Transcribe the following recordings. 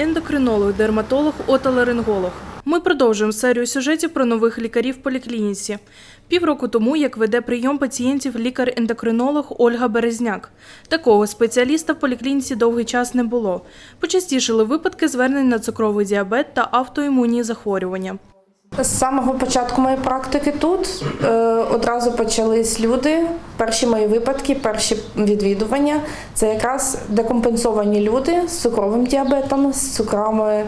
ендокринолог, дерматолог, отоларинголог. Ми продовжуємо серію сюжетів про нових лікарів в поліклініці. Півроку тому, як веде прийом пацієнтів лікар-ендокринолог Ольга Березняк. Такого спеціаліста в поліклініці довгий час не було. Почастішили випадки звернень на цукровий діабет та автоімунні захворювання. З самого початку моєї практики тут е, одразу почались люди. Перші мої випадки, перші відвідування це якраз декомпенсовані люди з цукровим діабетом, з цукрами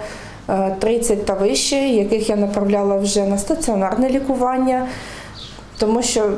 е, 30 та вище, яких я направляла вже на стаціонарне лікування, тому що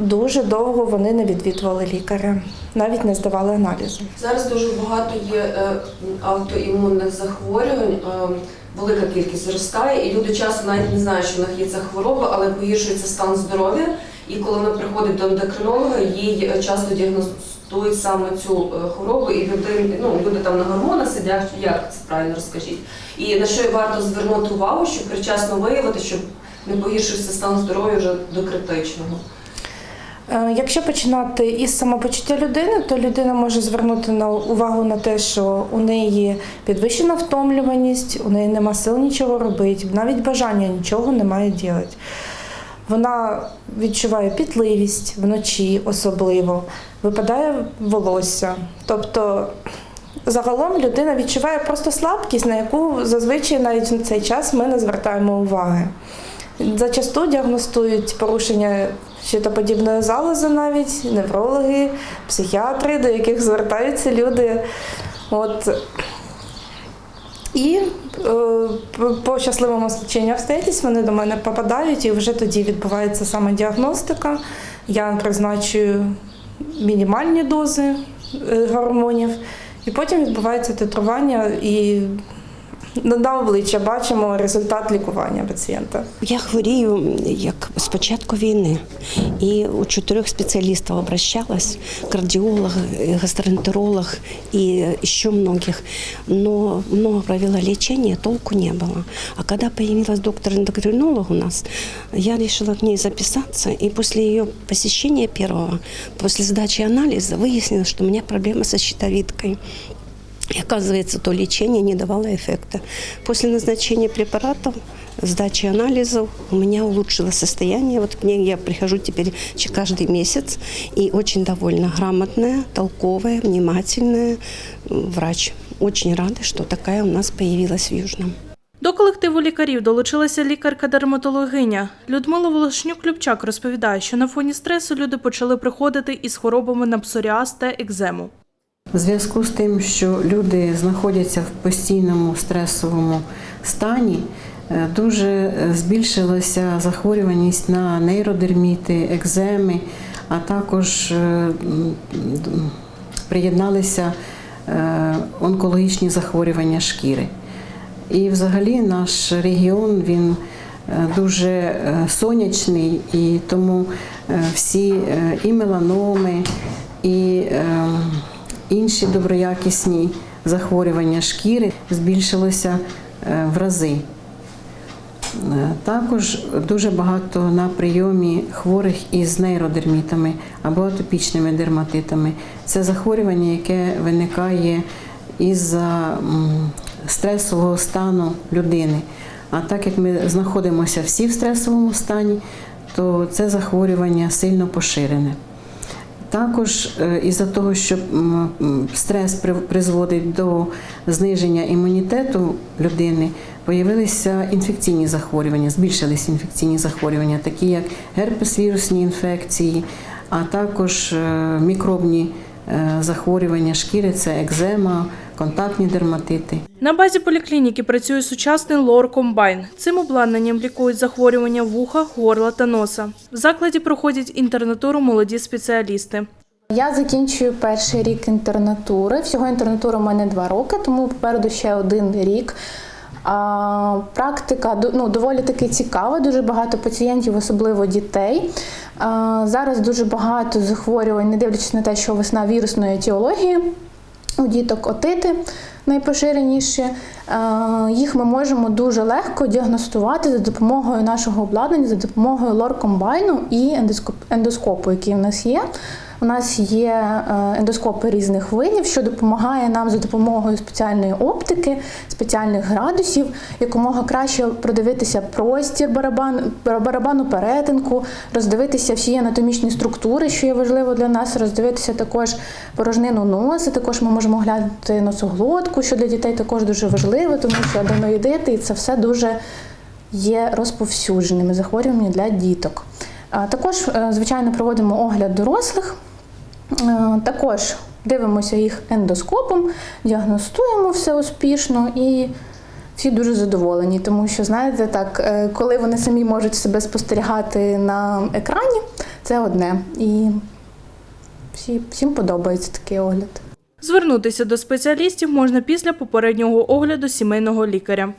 дуже довго вони не відвідували лікаря, навіть не здавали аналізи. Зараз дуже багато є е, автоімунних захворювань, е, велика кількість зростає, і люди часто навіть не знають, що в них є ця хвороба, але погіршується стан здоров'я. І коли вона приходить до ендокринолога, їй часто діагностують саме цю е, хворобу, і люди, ну, люди там на гормонах сидять, як це правильно розкажіть. І на що варто звернути увагу, щоб причасно виявити, щоб не погіршився стан здоров'я вже до критичного. Е, Якщо починати із самопочуття людини, то людина може звернути на увагу на те, що у неї підвищена втомлюваність, у неї нема сил нічого робити, навіть бажання нічого немає робити. Вона відчуває пітливість вночі особливо, випадає волосся. Тобто загалом людина відчуває просто слабкість, на яку зазвичай навіть в цей час ми не звертаємо уваги. Зачасту діагностують порушення щитоподібної залози навіть, неврологи, психіатри, до яких звертаються люди. От. І е, по- щасливому стеченню обстоятельств вони до мене попадають, і вже тоді відбувається саме діагностика. Я призначую мінімальні дози е, гормонів, і потім відбувається титрування і на на обличчя бачимо результат лікування пацієнта. Я хворію як з початку війни, і у чотирьох спеціалістів обращалась, кардіолог, гастроентеролог і ще многих. Но много провела лечения, толку не было. А когда появилась доктор-эндокринолог у нас, я решила к ней записаться, и после ее посещения первого, после сдачи анализа, выяснилось, что у меня проблема со щитовидкой. И оказывается, то лечение не давало эффекта. После назначения препаратов, сдачи анализов у меня улучшилось состояние. Вот к ней я прихожу теперь ч- каждый месяц и очень довольна. Грамотная, толковая, внимательная м, врач. Очень рада, что такая у нас появилась в Южном. До колективу лікарів долучилася лікарка-дерматологиня. Людмила Волошнюк-Любчак розповідає, що на фоні стресу люди почали приходити із хворобами на псоріаз та екзему. В зв'язку з тим, що люди знаходяться в постійному стресовому стані, е, дуже збільшилася захворюваність на нейродерміти, екземи, а також е, приєдналися е, онкологічні захворювання шкіри. І взагалі наш регіон він дуже сонячний, і тому всі і меланоми, і е, інші доброякісні захворювання шкіри збільшилося е, в рази. Е, Також дуже багато на прийомі хворих із нейродермітами або атопічними дерматитами. Це захворювання, яке виникає із-за стресового стану людини. А так як ми знаходимося всі в стресовому стані, то це захворювання сильно поширене. Також е, із-за того, що стрес при- призводить до зниження імунітету людини, появилися інфекційні захворювання, збільшилися інфекційні захворювання, такі як герпес-вірусні інфекції, а також е, мікробні е, захворювання шкіри, це екзема, контактні дерматити. На базі поліклініки працює сучасний лор комбайн. Цим обладнанням лікують захворювання вуха, горла та носа. В закладі проходять інтернатуру молоді спеціалісти. Я закінчую перший рік інтернатури. Всього інтернатури у мене два роки, тому попереду ще один рік. А, практика ну, доволі таки цікава, дуже багато пацієнтів, особливо дітей. А, зараз дуже багато захворювань, не дивлячись на те, що весна вірусної етіології. У діток отити найпоширеніші. Е, Їх ми можемо дуже легко діагностувати за допомогою нашого обладнання, за допомогою лор-комбайну і ендоскоп- ендоскопу, який в нас є. У нас є е, ендоскопи різних видів, що допомагає нам за допомогою спеціальної оптики, спеціальних градусів, якомога краще продивитися простір барабан, барабану перетинку, роздивитися всі анатомічні структури, що є важливо для нас, роздивитися також порожнину носа. Також ми можемо глянути носоглотку, що для дітей також дуже важливо, тому що аденоїдити і це все дуже є розповсюдженими захворюваннями для діток. Також, е, звичайно, проводимо огляд дорослих. Е, Також дивимося їх ендоскопом, діагностуємо все успішно і всі дуже задоволені, тому що, знаєте, так, е, коли вони самі можуть себе спостерігати на екрані, це одне. І всі, всім подобається такий огляд. Звернутися до спеціалістів можна після попереднього огляду сімейного лікаря.